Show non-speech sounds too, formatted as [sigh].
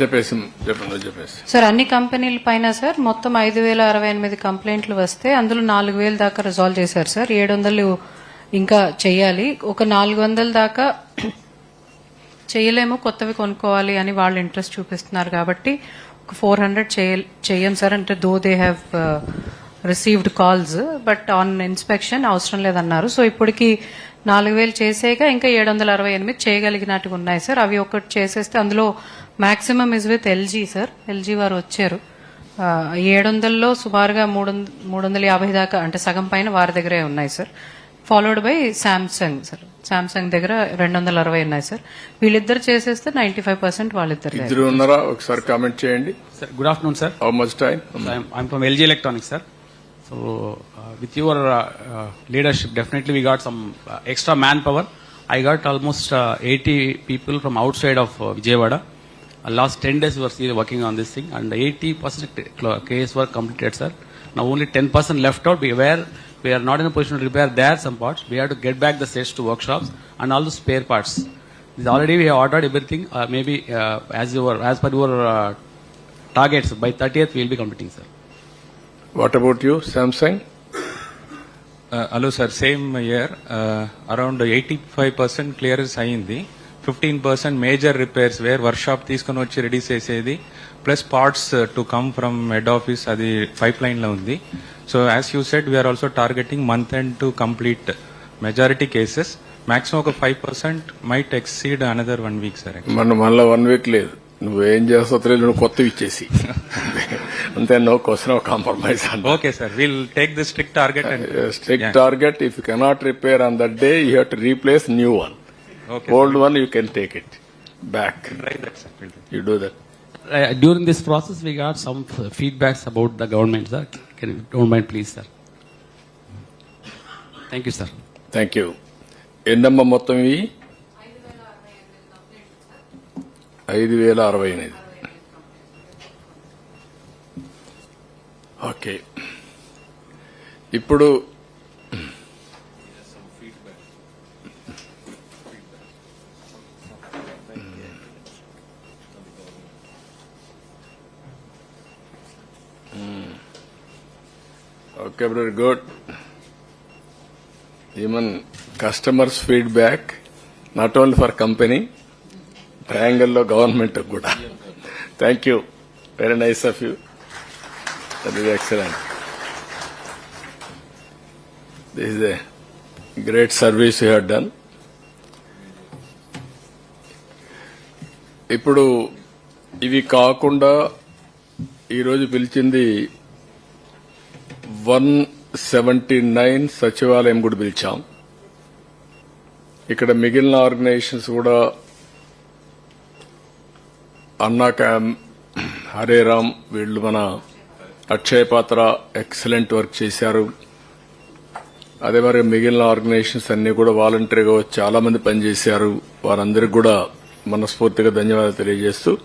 చెప్పేసి చెప్పండి చెప్పేసి. సార్ అన్ని కంపెనీల పైన సార్ మొత్తం ఐదు వేల అరవై ఎనిమిది కంప్లైంట్లు వస్తే అందులో నాలుగు వేల దాకా రిజాల్వ్ చేశారు సార్. ఏడు వందలు ఇంకా చెయ్యాలి. ఒక నాలుగు వందల దాకా చేయలేము కొత్తవి కొనుక్కోవాలి అని వాళ్ళు ఇంట్రెస్ట్ చూపిస్తున్నారు కాబట్టి ఒక ఫోర్ హండ్రెడ్ చేయం సార్. అంటే though they have received calls but on inspection అవసరం లేదన్నారు. సో ఇప్పటికి నాలుగు వేలు చేసాక ఇంకా ఏడు వందల అరవై ఎనిమిది చేయగలిగినట్టుగా ఉన్నాయి సార్ అవి ఒకటి చేసేస్తే అందులో maximum is with LG sir LG వారు వచ్చారు. ఏడు వందల్లో సుమారుగా మూడు మూడు వందల యాభై దాకా అంటే సగం పైన వారి దగ్గరే ఉన్నాయి sir followed by Samsung sir Samsung దగ్గర రెండు వందల అరవై ఉన్నాయి సార్ వీళ్ళిద్దరు చేసేస్తే నైన్టీ ఫైవ్ పర్సెంట్ వాళ్ళిద్దరు ఇద్దరు ఉన్నారా? ఒకసారి కామెంట్ చేయండి. Sir, good afternoon, sir. How much time I'm, I'm from LG Electronics, sir. So, uh, with your uh, uh, leadership, definitely we got some uh, extra manpower. I got almost uh, 80 people from outside of uh, Vijayawada. Uh, last 10 days we were still working on this thing, and 80% case work completed, sir. Now only 10% left out. We were we are not in a position to repair there some parts. We have to get back the sets to workshops and all the spare parts. This already we have ordered everything. Uh, maybe uh, as as per your uh, targets by 30th we will be completing, sir. What about you Samsung hello sir same year around eighty five percent clearance అయ్యింది. Fifteen percent major repairs where workshop తీసుకొని వచ్చి ready చేసేది. Plus parts to come from head office అది pipe లైన్లో ఉంది. So as you said we are also targeting month end to complete majority cases maximum ఒక five percent might exceed another one week sir మన మళ్ళీ one week లేదు. నువ్వేం చేస్తావు తెలియదు. నువ్వు కొత్తవి ఇచ్చేసి. [laughs] అంతే no question of compromise and okay sir will take the strict target and strict target if you cannot repair on that day you have to replace new one okay old one you can take it back try that sir you do that Uh, during this process, we got some f- feedbacks about the government, sir. Can you don't mind, please, sir? Thank you, sir. Thank you ఎన్నమ్మ మొత్తం ఇవి ఐదు వేల అరవై ఎనిమిది okay. ఇప్పుడు okay very good even customers feedback not only for company ట్రయాంగిల్లో government కూడా. Thank you very nice of you That is excellent. This is a great service you have done ఇప్పుడు ఇవి కాకుండా ఈరోజు పిలిచింది వన్ సెవెంటీ నైన్ సచివాలయం కూడా పిలిచాం ఇక్కడ మిగిలిన ఆర్గనైజేషన్స్ కూడా అన్నా క్యామ్ హరే రామ్ వీళ్ళు మన అక్షయ పాత్ర ఎక్సలెంట్ వర్క్ చేశారు. అదే మరి మిగిలిన ఆర్గనైజేషన్స్ అన్ని కూడా వాలంటరీగా చాలా మంది పనిచేశారు. వారందరికీ కూడా మనస్ఫూర్తిగా ధన్యవాదాలు తెలియజేస్తూ